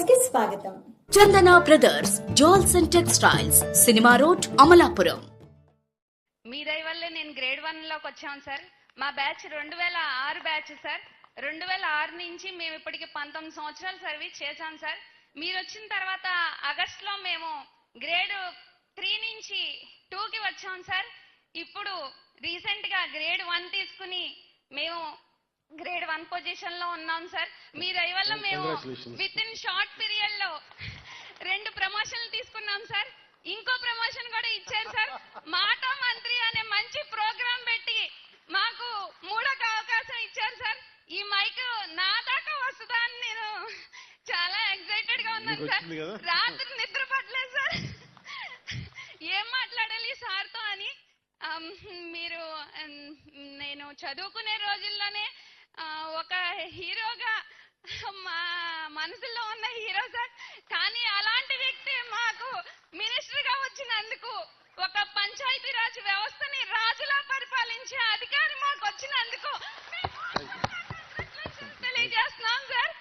స్వాగతం. Chandana brothers jewels and textiles cinema road Amalapuram. మీ దయ వల్లే నేను గ్రేడ్ వన్లోకి వచ్చాను సార్. మా బ్యాచ్ రెండు వేల ఆరు బ్యాచ్ సార్. రెండు వేల ఆరు నుంచి మేము ఇప్పటికి పంతొమ్మిది సంవత్సరాలు సర్వీస్ చేశాం సార్. మీరు వచ్చిన తర్వాత ఆగస్ట్లో మేము గ్రేడ్ త్రీ నుంచి టూకి వచ్చాం సార్. ఇప్పుడు రీసెంట్గా గ్రేడ్ వన్ తీసుకుని మేము గ్రేడ్ వన్ పొజిషన్లో ఉన్నాం సార్ మీ దయ వల్ల మేము విత్ ఇన్ షార్ట్ పీరియడ్లో రెండు ప్రమోషన్లు తీసుకున్నాం సార్ ఇంకో ప్రమోషన్ కూడా ఇచ్చారు సార్ మాట మంత్రి అనే మంచి ప్రోగ్రాం పెట్టి మాకు మూడొక అవకాశం ఇచ్చారు సార్ ఈ మైక్ నా దాకా వస్తుందా అని నేను చాలా ఎక్సైటెడ్గా ఉన్నాను సార్? రాత్రి నిద్ర పట్టలేదు సార్ ఏం మాట్లాడాలి సార్తో అని మీరు నేను చదువుకునే రోజుల్లోనే ఒక హీరోగా మా మనసులో ఉన్న హీరో సార్. కానీ అలాంటి వ్యక్తి మాకు మినిస్టర్గా వచ్చినందుకు ఒక పంచాయతీరాజ్ వ్యవస్థని రాజులా పరిపాలించే అధికారి మాకు వచ్చినందుకు తెలియజేస్తున్నాం sir.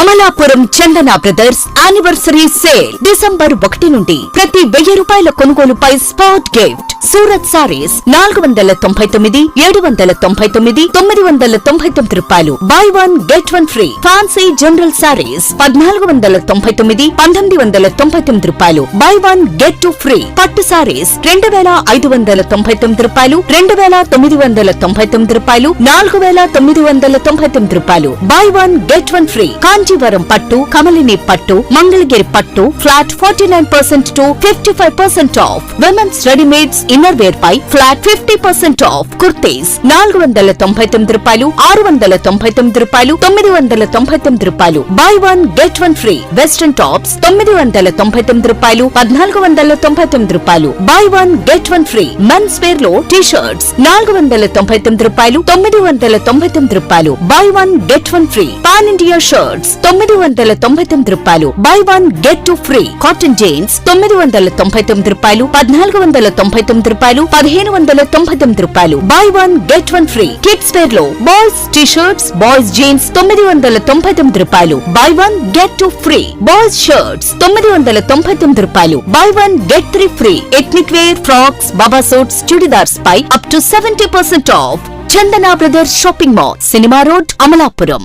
Amalapuram Chandana brothers anniversary sale December ఒకటి నుండి ప్రతి వెయ్యి రూపాయల కొనుగోలుపై స్పాట్ గిఫ్ట్. సూరత్ సారీస్ నాలుగు వందల తొంభై తొమ్మిది ఏడు వందల తొంభై తొమ్మిది తొమ్మిది వందల తొంభై తొమ్మిది రూపాయలు. Buy one get one free fancy general sarees పద్నాలుగు వందల తొంభై తొమ్మిది పంతొమ్మిది వందల తొంభై తొమ్మిది రూపాయలు. Buy one get two free పట్టు సారీస్ రెండు వేల ఐదు వందల తొంభై తొమ్మిది రూపాయలు. రెండు వేల తొమ్మిది వందల తొంభై తొమ్మిది రూపాయలు. నాలుగు వేల తొమ్మిది వందల తొంభై తొమ్మిది రూపాయలు. Buy one get one free Kanchivaram పట్టు కమలిని పట్టు మంగళగిరి పట్టు flat forty nine percent to fifty five percent off. Women's readymades inner wear pi flat fifty percent off. Kurtis నాలుగు వందల తొంభై తొమ్మిది రూపాయలు ఆరు వందల తొంభై తొమ్మిది రూపాయలు తొమ్మిది వందల తొంభై తొమ్మిది రూపాయలు. Buy one get one free western tops తొమ్మిది వందల తొంభై తొమ్మిది రూపాయలు పద్నాలుగు వందల తొంభై తొమ్మిది రూపాయలు. Buy one get one free men's వేర్లో T shirts నాలుగు వందల తొంభై తొమ్మిది రూపాయలు తొమ్మిది వందల తొంభై తొమ్మిది రూపాయలు. Buy one get one free pan India shirts తొమ్మిది వందల తొంభై తొమ్మిది రూపాయలు. Buy one get two free cotton jeans తొమ్మిది వందల తొంభై తొమ్మిది రూపాయలు. పద్నాలుగు వందల తొంభై తొమ్మిది రూపాయలు. పదిహేను వందల తొంభై తొమ్మిది రూపాయలు. Buy one get one free kids వేర్లో boys T shirts boys jeans తొమ్మిది వందల తొంభై తొమ్మిది రూపాయలు. Buy one get two free boys shirts తొమ్మిది వందల తొంభై తొమ్మిది రూపాయలు. Buy one get three free ethnic wear frocks baba suits churidars pi up to seventy percent off Chandana brothers shopping mall cinema road Amalapuram